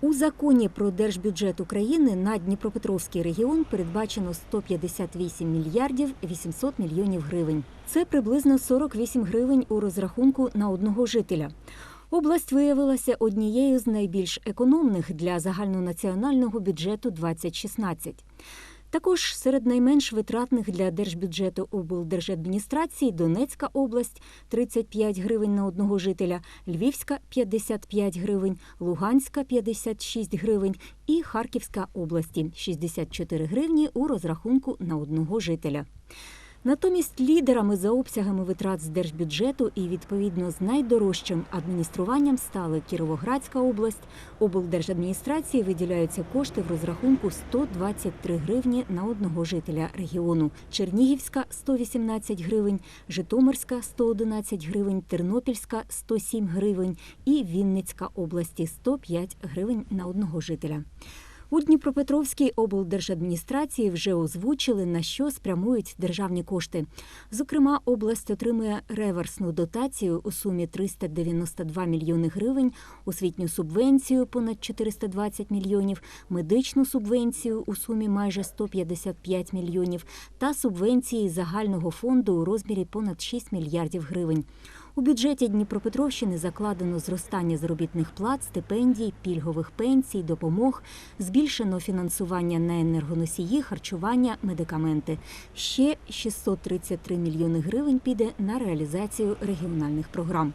У законі про держбюджет України на Дніпропетровський регіон передбачено 158 мільярдів 800 мільйонів гривень. Це приблизно 48 гривень у розрахунку на одного жителя. Область виявилася однією з найбільш економних для загальнонаціонального бюджету 2016. Також серед найменш витратних для держбюджету облдержадміністрації Донецька область 35 гривень на одного жителя, Львівська 55 гривень, Луганська 56 гривень і Харківська області 64 гривні у розрахунку на одного жителя. Натомість лідерами за обсягами витрат з держбюджету і відповідно з найдорожчим адмініструванням стали Кіровоградська область. Облдержадміністрації виділяються кошти в розрахунку 123 гривні на одного жителя регіону. Чернігівська 118 гривень, Житомирська 111 гривень, Тернопільська 107 гривень і Вінницька області 105 гривень на одного жителя. У Дніпропетровській облдержадміністрації вже озвучили, на що спрямують державні кошти. Зокрема, область отримує реверсну дотацію у сумі 392 мільйони гривень, освітню субвенцію понад 420 мільйонів, медичну субвенцію у сумі майже 155 мільйонів та субвенції загального фонду у розмірі понад 6 мільярдів гривень. У бюджеті Дніпропетровщини закладено зростання заробітних плат, стипендій, пільгових пенсій, допомог, збільшено фінансування на енергоносії, харчування, медикаменти. Ще 633 мільйони гривень піде на реалізацію регіональних програм.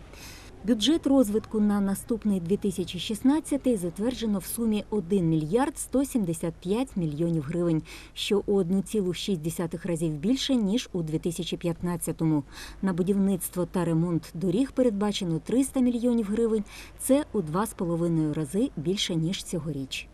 Бюджет розвитку на наступний 2016 затверджено в сумі 1 мільярд 175 мільйонів гривень, що у 1,6 разів більше ніж у 2015-му. На будівництво та ремонт доріг передбачено 300 мільйонів гривень. Це у 2,5 рази більше ніж цьогоріч.